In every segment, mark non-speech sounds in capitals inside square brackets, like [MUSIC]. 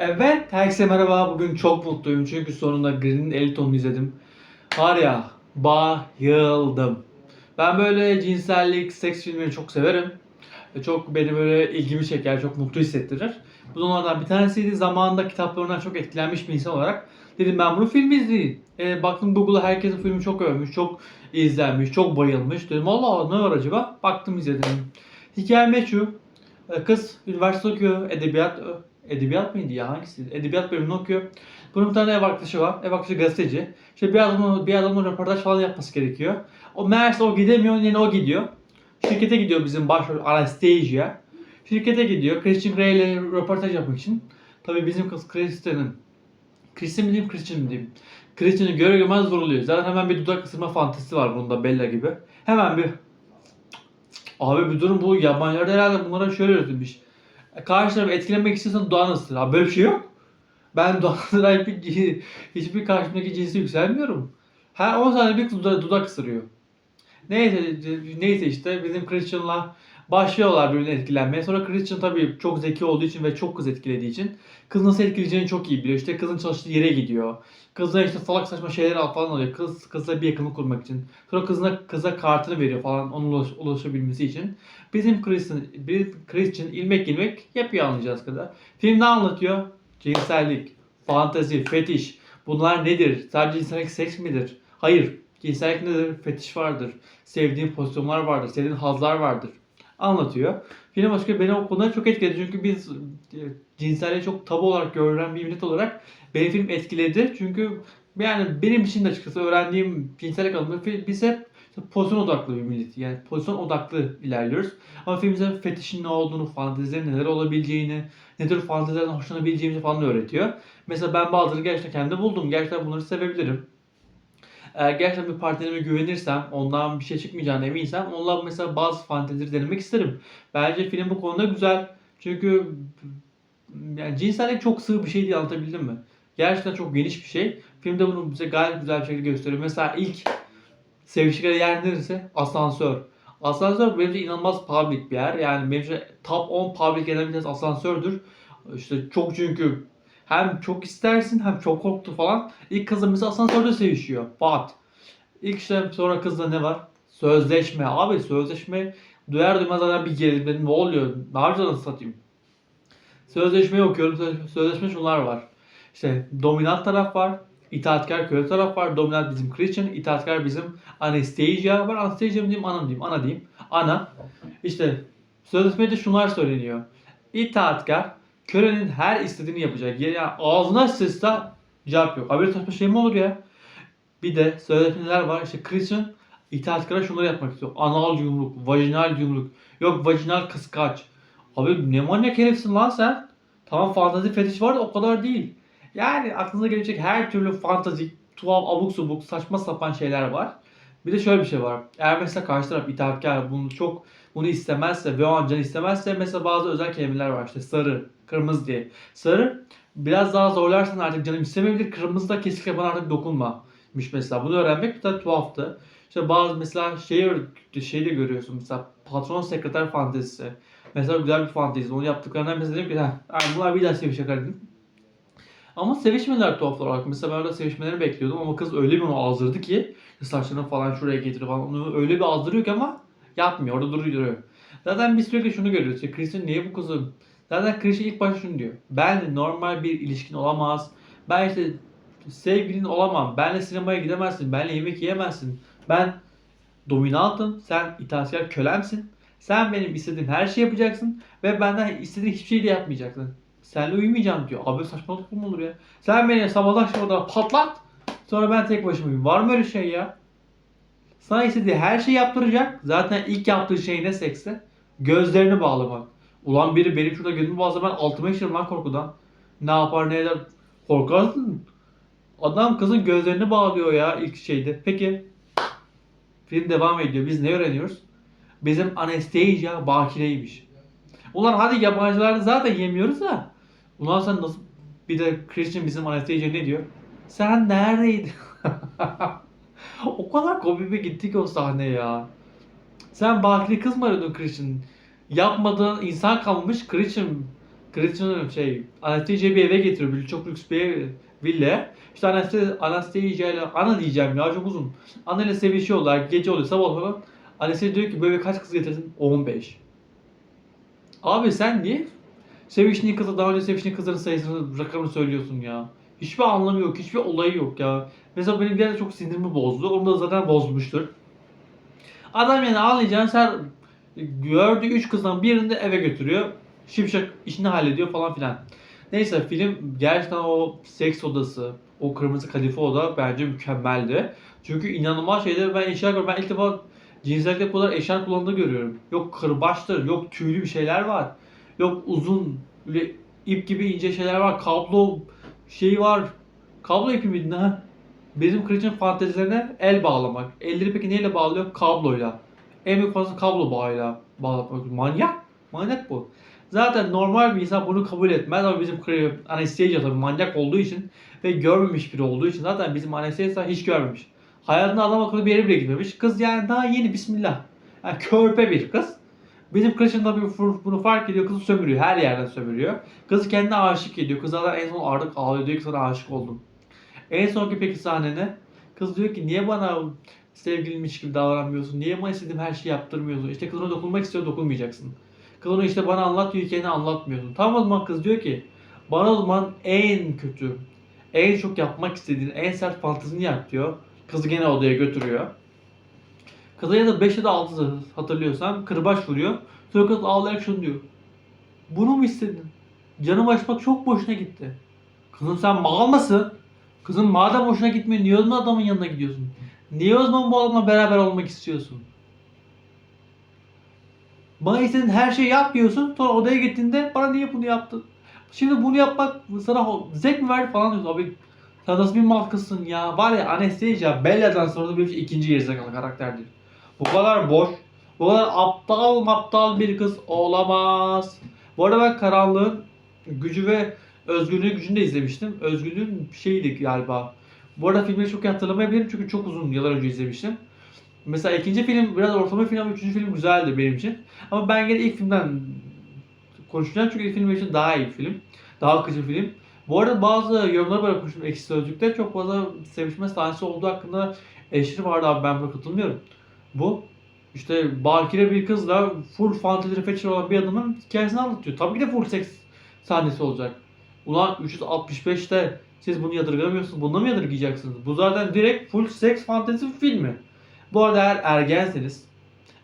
Evet, herkese merhaba. Bugün çok mutluyum çünkü sonunda Green'in Elton'u izledim. Var ya, bayıldım. Ben böyle cinsellik, seks filmleri çok severim. Ve Çok beni böyle ilgimi çeker, çok mutlu hissettirir. Bu onlardan bir tanesiydi. Zamanında kitaplarından çok etkilenmiş bir insan olarak dedim ben bunu film izleyeyim. E, baktım Google'a herkesin filmi çok övmüş, çok izlenmiş, çok bayılmış. Dedim Allah Allah ne var acaba? Baktım izledim. Hikaye şu. E, Kız üniversite okuyor, edebiyat edebiyat mıydı ya hangisi? Edebiyat bölümünü okuyor. Bunun bir tane ev arkadaşı var. Ev arkadaşı gazeteci. İşte bir adamın, bir adamın röportaj falan yapması gerekiyor. O meğerse o gidemiyor, yine o gidiyor. Şirkete gidiyor bizim başrol Anastasia. Şirkete gidiyor. Christian Grey ile röportaj yapmak için. Tabii bizim kız Christian'ın Christian mi diyeyim, Christian mi diyeyim? Christian'ı göre görmez vuruluyor. Zaten hemen bir dudak ısırma fantezisi var bunda Bella gibi. Hemen bir Abi bir durum bu yabancılarda herhalde bunlara şöyle üretilmiş. E, Karşı tarafı etkilemek istiyorsan dudağını ısır. Abi böyle bir şey yok. Ben [LAUGHS] dudağına hiçbir, hiçbir karşımdaki cinsi yükselmiyorum. Her 10 saniye bir dudak, dudak ısırıyor. Neyse, neyse işte bizim Christian'la başlıyorlar birbirine etkilenmeye. Sonra Christian tabii çok zeki olduğu için ve çok kız etkilediği için kız nasıl etkileyeceğini çok iyi biliyor. İşte kızın çalıştığı yere gidiyor. Kızla işte salak saçma şeyler al falan alıyor. Kız kızla bir yakınlık kurmak için. Sonra kızına kıza kartını veriyor falan onun ulaş, ulaşabilmesi için. Bizim Christian, bir Christian ilmek ilmek yapıyor anlayacağız kadar. Film ne anlatıyor? Cinsellik, fantezi, fetiş. Bunlar nedir? Sadece cinsellik seks midir? Hayır. Cinsellik nedir? Fetiş vardır. Sevdiğin pozisyonlar vardır. Sevdiğin hazlar vardır. Anlatıyor. Film başka beni o konuda çok etkiledi. Çünkü biz e, cinselliği çok tabu olarak görülen bir millet olarak beni film etkiledi. Çünkü yani benim için de açıkçası öğrendiğim cinsellik alanında fi- biz hep pozisyon odaklı bir millet. Yani pozisyon odaklı ilerliyoruz. Ama film bize fetişin ne olduğunu, fantezilerin neler olabileceğini, ne tür fantezilerden hoşlanabileceğimizi falan öğretiyor. Mesela ben bazıları gerçekten kendimde buldum. Gerçekten bunları sevebilirim. Eğer gerçekten bir partnerime güvenirsem, ondan bir şey çıkmayacağına eminsem, onunla mesela bazı fantezileri denemek isterim. Bence film bu konuda güzel. Çünkü yani cinsellik çok sığ bir şey değil anlatabildim mi? Gerçekten çok geniş bir şey. Filmde bunu bize gayet güzel bir şekilde gösteriyor. Mesela ilk seviştikleri yer neresi? Asansör. Asansör benim için inanılmaz public bir yer. Yani benim için top 10 public tanesi asansördür. İşte çok çünkü hem çok istersin hem çok korktu falan. İlk kızla mesela asansörde sevişiyor. But. İlk işte sonra kızla ne var? Sözleşme. Abi sözleşme duyar duymaz zaten bir gerilim. Ne oluyor? Ne yapacağız nasıl satayım? Sözleşmeyi okuyorum. Söz- Sözleşme şunlar var. İşte dominant taraf var. itaatkar köle taraf var. Dominant bizim Christian. itaatkar bizim Anastasia var. Anastasia diyeyim? Ana mı diyeyim? Ana diyeyim. Ana. İşte sözleşmede şunlar söyleniyor. İtaatkar kölenin her istediğini yapacak. Yani ağzına sızsa cevap yok. Haberi saçma şey mi olur ya? Bir de sözleşmeler var. İşte Christian itaatkara şunları yapmak istiyor. Anal yumruk, vajinal yumruk. Yok vajinal kıskaç. Abi ne manyak herifsin lan sen? Tamam fantazi fetiş var da o kadar değil. Yani aklınıza gelecek her türlü fantazi, tuhaf, abuk subuk, saçma sapan şeyler var. Bir de şöyle bir şey var. Eğer mesela karşı taraf itaatkar bunu çok bunu istemezse ve o an canı istemezse mesela bazı özel kelimeler var işte sarı, kırmızı diye. Sarı biraz daha zorlarsan artık canım istemeyebilir. Kırmızı da kesinlikle bana artık dokunmamış mesela. Bunu öğrenmek bir de tuhaftı. İşte bazı mesela şeyi, şeyi de görüyorsun mesela patron sekreter fantezisi. Mesela güzel bir fantezi. Onu yaptıklarından mesela dedim ki "Heh, yani bunlar bir daha sevişecek dedim. Ama sevişmeler tuhaf olarak. Mesela ben orada sevişmeleri bekliyordum ama kız öyle bir onu azdırdı ki saçlarını falan şuraya getiriyor falan. Onu öyle bir azdırıyor ki ama yapmıyor. Orada duruyor. Zaten biz sürekli şunu görüyoruz. İşte Christian niye bu kızı? Zaten Christian ilk başta şunu diyor. Ben normal bir ilişkin olamaz. Ben işte sevgilin olamam. Benle sinemaya gidemezsin. Benle yemek yiyemezsin. Ben dominantım. Sen itaatkar kölemsin. Sen benim istediğim her şeyi yapacaksın. Ve benden istediğin hiçbir şey de yapmayacaksın. Seninle uyumayacağım diyor. Abi saçmalık mı olur ya? Sen beni sabahdan akşama patlat. Sonra ben tek başıma uyuyayım. Var mı öyle şey ya? Sana istediği her şeyi yaptıracak. Zaten ilk yaptığı şey ne sekse? Gözlerini bağlamak. Ulan biri benim şurada gözümü bağlasa ben altıma işerim lan korkudan. Ne yapar ne eder? Korkarsın. Adam kızın gözlerini bağlıyor ya ilk şeyde. Peki. Film devam ediyor. Biz ne öğreniyoruz? Bizim Anastasia bakireymiş. Ulan hadi yabancılarda zaten yemiyoruz da. Ulan sen nasıl... Bir de Christian bizim Anastasia ne diyor? Sen neredeydin? [LAUGHS] o kadar komik bir gitti ki o sahne ya. Sen bakire kız mı arıyordun Christian? Yapmadığın insan kalmış Christian. Christian şey Anastasia bir eve getiriyor. Bir çok lüks bir villa. İşte Anastasia, Anastasia ile ana diyeceğim ya çok uzun. Ana ile sevişiyorlar. Gece oluyor sabah falan. Anastasia diyor ki eve kaç kız getirdin? 15. Abi sen niye seviştiğin kızı daha önce seviştiğin kızların sayısını rakamını söylüyorsun ya? Hiçbir anlamı yok. Hiçbir olayı yok ya. Mesela benim gerçekten çok sinirimi bozdu. Onu da zaten bozmuştur. Adam yani ağlayacağını sen gördüğü üç kızdan birini de eve götürüyor. Şimşek işini hallediyor falan filan. Neyse film gerçekten o seks odası, o kırmızı kadife oda bence mükemmeldi. Çünkü inanılmaz şeyler ben eşya görüyorum. Ben ilk defa cinsellikte bu kadar eşya kullanıldığını görüyorum. Yok kırbaçtır, yok tüylü bir şeyler var. Yok uzun, böyle ip gibi ince şeyler var. Kablo şeyi var. Kablo ipi miydi ne? Bizim Christian fantezilerine el bağlamak. Elleri peki neyle bağlıyor? Kabloyla. En büyük fazla kablo bağıyla bağlamak. Manyak. Manyak bu. Zaten normal bir insan bunu kabul etmez ama bizim Anastasia tabii manyak olduğu için ve görmemiş biri olduğu için zaten bizim Anastasia hiç görmemiş. Hayatında adam akıllı bir yere bile gitmemiş. Kız yani daha yeni bismillah. Yani körpe bir kız. Bizim Christian tabii bu- bunu fark ediyor. Kızı sömürüyor. Her yerden sömürüyor. Kız kendine aşık ediyor. Kız zaten en son artık ağlıyor. Diyor ki sana aşık oldum. En sonki peki sahne ne? Kız diyor ki niye bana sevgilimmiş gibi davranmıyorsun? Niye bana istediğim her şeyi yaptırmıyorsun? İşte kız ona dokunmak istiyor dokunmayacaksın. Kız onu işte bana anlat diyor kendine anlatmıyorsun. Tam o zaman kız diyor ki bana o zaman en kötü, en çok yapmak istediğin, en sert fantezini yap diyor. Kızı gene odaya götürüyor. Kıza ya da 5 ya da 6 hatırlıyorsam kırbaç vuruyor. Sonra kız ağlayarak şunu diyor. Bunu mu istedin? Canım açmak çok boşuna gitti. Kızım sen mal mısın? Kızım madem hoşuna gitmiyor niye o zaman adamın yanına gidiyorsun? Niye o zaman bu adamla beraber olmak istiyorsun? Bana istediğin her şeyi yapmıyorsun. Sonra odaya gittiğinde bana niye bunu yaptın? Şimdi bunu yapmak sana zevk mi verdi falan diyorsun. Abi sen nasıl bir mal kızsın ya? Var ya Anastasia Bella'dan sonra da benim için ikinci gerizekalı karakterdir. Bu kadar boş, bu kadar aptal aptal bir kız olamaz. Bu arada ben Karanlığın Gücü ve Özgürlüğün Gücü'nü de izlemiştim. Özgürlüğün şeydi galiba. Bu arada filmleri çok iyi hatırlamayabilirim çünkü çok uzun yıllar önce izlemiştim. Mesela ikinci film biraz ortalama film ama üçüncü film güzeldi benim için. Ama ben gene ilk filmden konuşacağım çünkü ilk film için daha iyi bir film. Daha akıcı bir film. Bu arada bazı yorumlar bırakmıştım ekşi sözlükte. Çok fazla sevişme sahnesi olduğu hakkında eleştiri vardı abi ben buna katılmıyorum. Bu işte bakire bir kızla full fantezi feature olan bir adamın hikayesini anlatıyor. Tabii ki de full seks sahnesi olacak. Ulan 365'te siz bunu yadırgamıyorsunuz. Bunu mı yadırgayacaksınız? Bu zaten direkt full seks fantezi filmi. Bu arada eğer ergenseniz,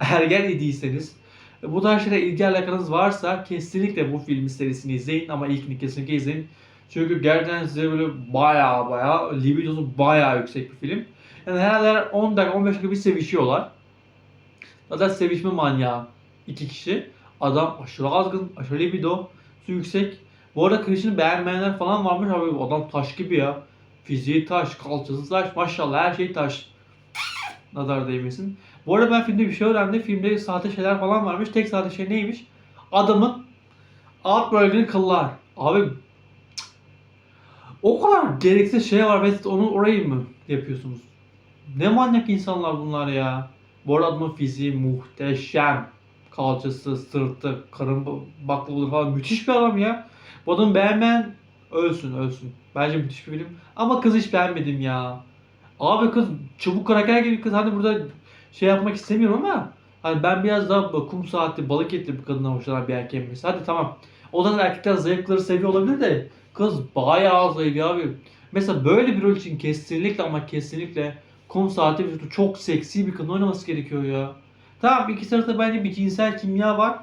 ergen idiyseniz, bu tarz şeylere ilgi alakanız varsa kesinlikle bu filmi serisini izleyin ama ilkini kesinlikle izleyin. Çünkü gerçekten size böyle baya baya libidosu baya yüksek bir film. Yani herhalde 10 dakika 15 dakika bir sevişiyorlar. Zaten sevişme manyağı iki kişi. Adam aşırı azgın, aşırı libido, su yüksek. Bu arada Christian'ı beğenmeyenler falan varmış abi adam taş gibi ya. Fiziği taş, kalçası taş, maşallah her şey taş. Nazar değmesin. Bu arada ben filmde bir şey öğrendim. Filmde sahte şeyler falan varmış. Tek sahte şey neymiş? Adamın alt bölgenin kıllar. Abi o kadar gereksiz şey var ve onu orayı mı yapıyorsunuz? Ne manyak insanlar bunlar ya. Bu arada adamın fiziği muhteşem. Kalçası, sırtı, karın baklavaları falan müthiş bir adam ya. Bu adamı beğenmeyen ölsün ölsün. Bence müthiş bir film. Ama kız hiç beğenmedim ya. Abi kız çabuk kraker gibi kız hani burada şey yapmak istemiyorum ama hani ben biraz daha kum saati balık etli bir kadından hoşlanan bir erkeğim. Hadi tamam. O zaman erkekler zayıfları seviyor olabilir de kız bayağı zayıf abi. Mesela böyle bir rol için kesinlikle ama kesinlikle kum saati vücudu çok seksi bir kadın oynaması gerekiyor ya. Tamam ikisi arasında bence bir cinsel kimya var.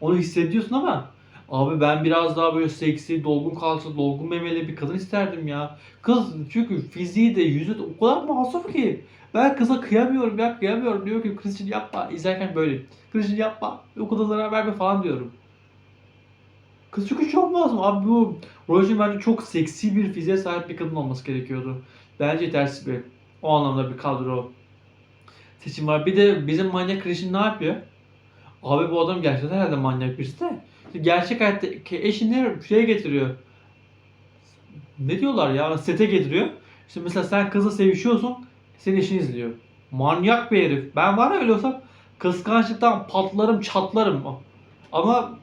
Onu hissediyorsun ama abi ben biraz daha böyle seksi, dolgun kalçalı, dolgun memeli bir kadın isterdim ya. Kız çünkü fiziği de yüzü de o kadar masum ki. Ben kıza kıyamıyorum ya kıyamıyorum. Diyor ki Christian yapma. İzlerken böyle. Christian yapma. O kadar zarar verme falan diyorum. Kız çünkü çok masum. Abi bu Roger bence çok seksi bir fiziğe sahip bir kadın olması gerekiyordu. Bence yetersiz bir o anlamda bir kadro seçim var. Bir de bizim manyak Christian ne yapıyor? Abi bu adam gerçekten herhalde manyak birisi de. Gerçek hayattaki eşini şeye getiriyor ne diyorlar ya sete getiriyor. İşte mesela sen kızla sevişiyorsun senin eşin izliyor. Manyak bir herif. Ben var ya öyle olsam kıskançlıktan patlarım çatlarım. Ama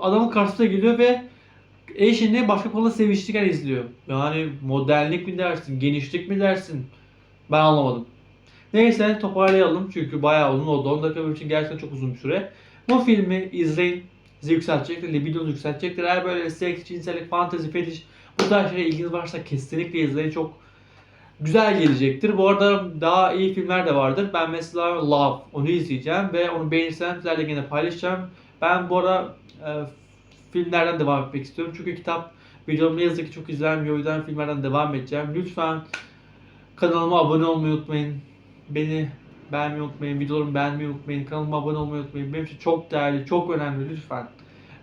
adamın karşısına geliyor ve eşini başka konuda seviştikken izliyor. Yani modernlik mi dersin, genişlik mi dersin? Ben anlamadım. Neyse toparlayalım çünkü bayağı uzun oldu. 10 dakika için gerçekten çok uzun bir süre. Bu filmi izleyin. Sizi yükseltecektir, libidonuzu yükseltecektir. Eğer böyle seks, cinsellik, fantezi, fetiş bu tarz şeye ilginiz varsa kesinlikle izleyin. Çok güzel gelecektir. Bu arada daha iyi filmler de vardır. Ben mesela Love onu izleyeceğim ve onu beğenirsem sizlerle yine paylaşacağım. Ben bu ara e, filmlerden devam etmek istiyorum. Çünkü kitap videom ne yazık ki çok izlenmiyor. O yüzden filmlerden devam edeceğim. Lütfen kanalıma abone olmayı unutmayın. Beni beğenmeyi unutmayın. Videolarımı beğenmeyi unutmayın. Kanalıma abone olmayı unutmayın. Benim için çok değerli, çok önemli lütfen.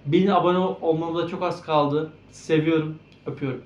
Bin abone olmamıza çok az kaldı. Seviyorum. Öpüyorum.